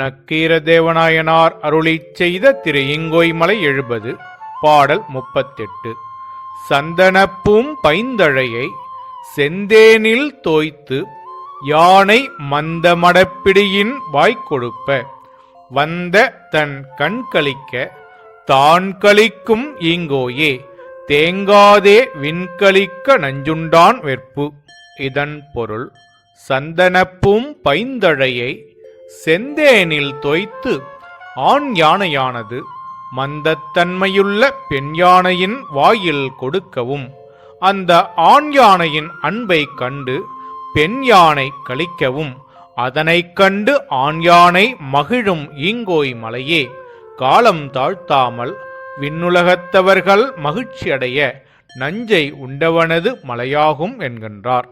நக்கீரதேவநாயனார் அருளி செய்த திரு இங்கோய்மலை எழுபது பாடல் முப்பத்தெட்டு. சந்தனப்பும் பைந்தழையை செந்தேனில் தோய்த்து யானை மந்த மடப்பிடியின் வாய்க்கொடுப்ப. வந்த தன் கண் கழிக்க தான் கழிக்கும் ஈங்கோயே தேங்காதே விண்கழிக்க நஞ்சுண்டான் வெற்பு. இதன் பொருள் சந்தனப்பும் பைந்தழையை செந்தேனில் தொய்த்து ஆண் யானையானது மந்தத்தன்மையுள்ள பெண் யானையின் வாயில் கொடுக்கவும். அந்த ஆண் யானையின் அன்பை கண்டு பெண் யானை கழிக்கவும் அதனைக் கண்டு ஆண் யானை மகிழும் ஈங்கோய் மலையே. காலம் தாழ்த்தாமல் விண்ணுலகத்தவர்கள் மகிழ்ச்சியடைய நஞ்சை உண்டவனது மலையாகும் என்கின்றார்.